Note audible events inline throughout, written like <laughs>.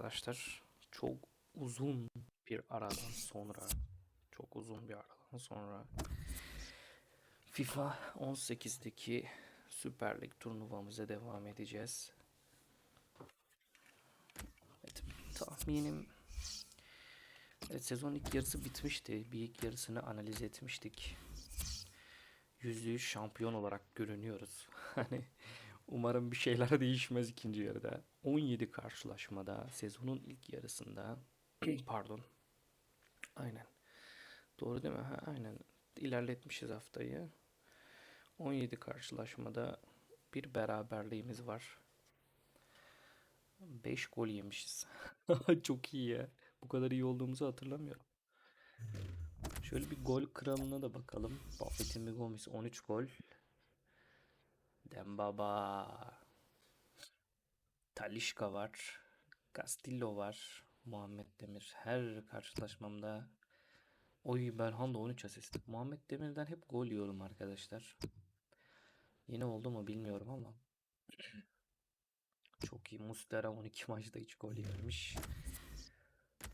arkadaşlar. Çok uzun bir aradan sonra çok uzun bir aradan sonra FIFA 18'deki Süper Lig turnuvamıza devam edeceğiz. Evet, tahminim Evet, sezon ilk yarısı bitmişti. Bir ilk yarısını analiz etmiştik. %100 şampiyon olarak görünüyoruz. <laughs> Hani umarım bir şeyler <laughs> değişmez ikinci yarıda. 17 karşılaşmada sezonun ilk yarısında <clears throat> pardon. Aynen. Doğru değil mi? Ha, aynen. İlerletmişiz haftayı. 17 karşılaşmada bir beraberliğimiz var. 5 gol yemişiz. <laughs> Çok iyi ya. Bu kadar iyi olduğumuzu hatırlamıyorum. Şöyle bir gol kralına da bakalım. Buffett'in Gomis 13 gol. Dembaba. Talişka var. Castillo var. Muhammed Demir. Her karşılaşmamda Oy Belhanda 13 asist. Muhammed Demir'den hep gol yiyorum arkadaşlar. Yine oldu mu bilmiyorum ama. <clears throat> Çok iyi. Mustera 12 maçta hiç gol yememiş.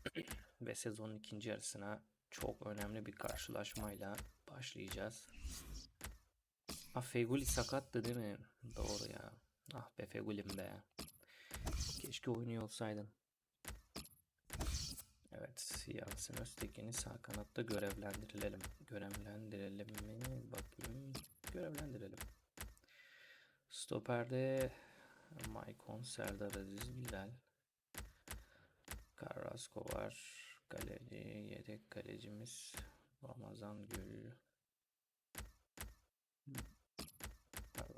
<clears throat> Ve sezonun ikinci yarısına çok önemli bir karşılaşmayla başlayacağız. Ah Feguli sakattı değil mi? Doğru ya. Ah be Fegulim be. Keşke oynuyor olsaydın. Evet, Yasin Öztekin'i sağ kanatta görevlendirelim. Görevlendirelim mi? Bakayım. Görevlendirelim. Stoper'de Maicon, Serdar Aziz, Bilal. Carrasco var. Kaleci, yedek kalecimiz Ramazan Gül.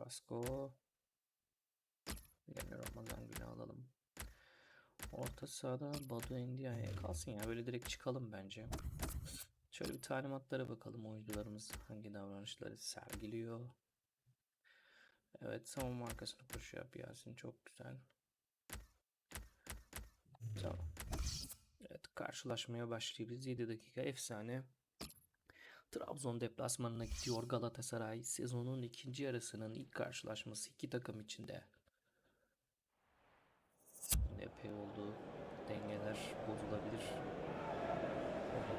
Carrasco. Yine Ramazan Gül'ü alalım. Orta sahada Badu Endia'ya kalsın ya. Böyle direkt çıkalım bence. Şöyle bir talimatlara bakalım. Oyuncularımız hangi davranışları sergiliyor. Evet savunma arkasına koşu yap. Çok güzel. Tamam. Evet karşılaşmaya başlayabiliriz. 7 dakika efsane. Trabzon deplasmanına gidiyor Galatasaray. Sezonun ikinci yarısının ilk karşılaşması iki takım içinde. Epey oldu. Dengeler bozulabilir.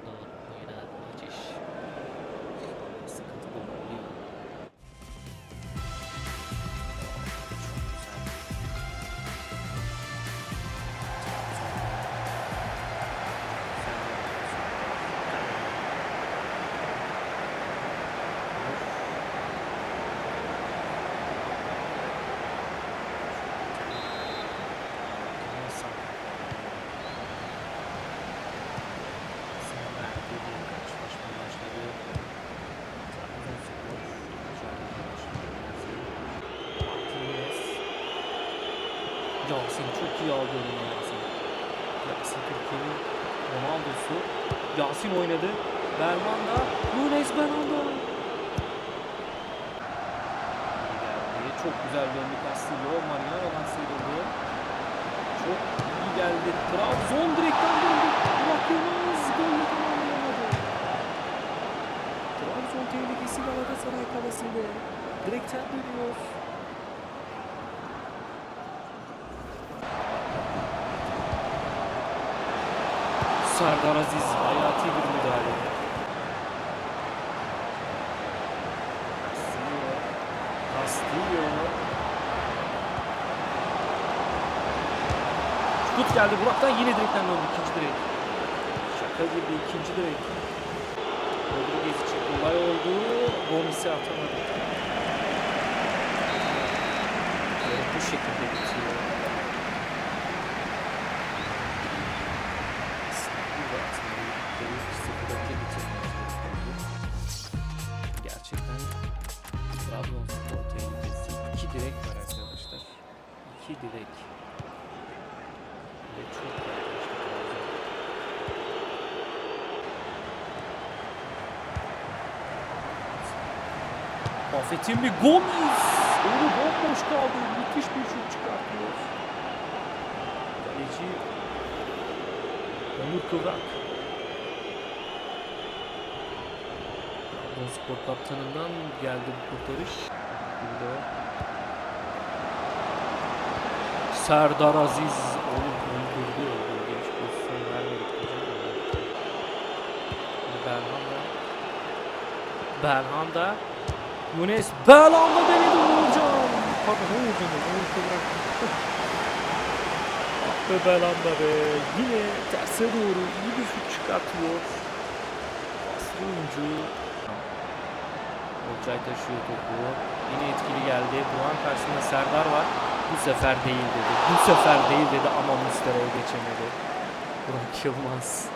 Dağıtmayla geçiş. Yasin çok iyi aldı önüne Yasin. Yasin Türkiye'nin Ronaldo'su. Yasin oynadı. Belmanda. Nunes Belmanda. Geldi. Çok güzel döndü Castillo. Mariano'dan sıyrıldı. Çok iyi geldi. Trabzon direkten döndü. Burak Yılmaz golle tamamlayamadı. Trabzon tehlikesi Galatasaray kalesinde. Direkten dönüyor. Serdar Aziz hayati bir müdahale. Castillo. Castillo. Şut geldi Burak'tan yine direkten döndü ikinci direk. Şaka gibi ikinci direk. Rodriguez için olay oldu. Gomis'i atamadı. Ve bu şekilde bitiyor. İki direk. Ve çok. Affet'in bir Gomis. Onu bomboş kaldı. Müthiş bir şut çıkartıyor. Kaleci Onur Kıvrak. Trabzonspor kaptanından geldi bu kurtarış. Burada Serdar Aziz onu öldürdü. Hiç pozisyon vermedik. Belhanda. Belhanda. Yunus Belhanda denedi hocam. Pardon hocam. Onu şey bıraktım. Ve Belhanda be. Yine terse doğru iyi bir şut çıkartıyor. Aslı oyuncu. Olcay taşıyor topu. Yine etkili geldi. Buran karşısında Serdar var. Bu sefer değil dedi. Bu sefer değil dedi ama Mustera'ya geçemedi. Burak Yılmaz.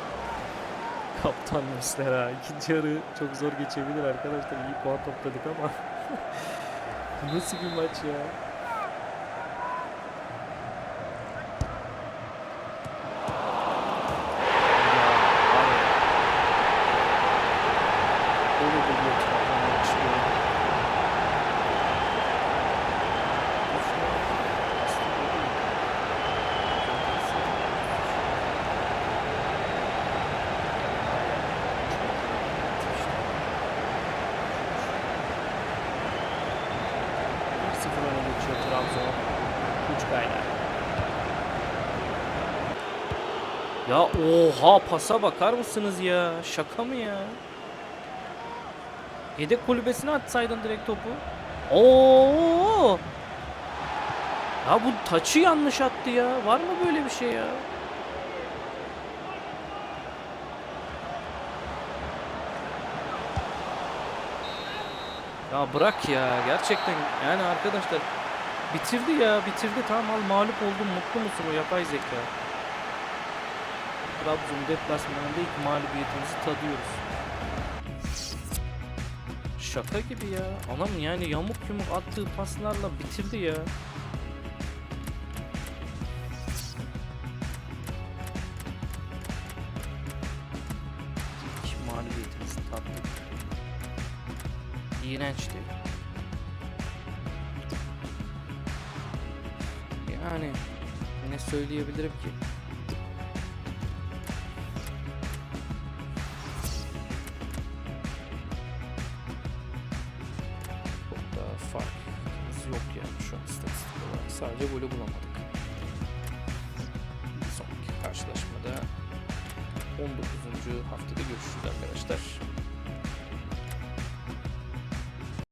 <laughs> Kaptan Muslera. İkinci yarı çok zor geçebilir arkadaşlar. İyi puan topladık ama. <laughs> Nasıl bir maç? Ya, var ya. Öyle de bir maç çıkıyor. Aslında değil. Bir sıfır öne geçiyor Trabzon. Kuçkayla. Ya oha pasa bakar mısınız ya? Şaka mı ya? Yedek kulübesine atsaydın direkt topu. Oo! Ya bu taçı yanlış attı ya. Var mı böyle bir şey ya? Ya bırak ya gerçekten yani arkadaşlar bitirdi ya bitirdi tamam al mağlup oldun mutlu musun o yapay zeka. Trabzon deplasmanında ilk mağlubiyetimizi tadıyoruz. Şaka gibi ya. Adam yani yamuk yumuk attığı paslarla bitirdi ya. İlk mağlubiyetimizi tattık. İğrençti. Yani ne söyleyebilirim ki? Farkımız yok yani şu an istatistik olarak. Sadece golü bulamadık. Sonraki karşılaşmada 19. haftada görüşürüz arkadaşlar.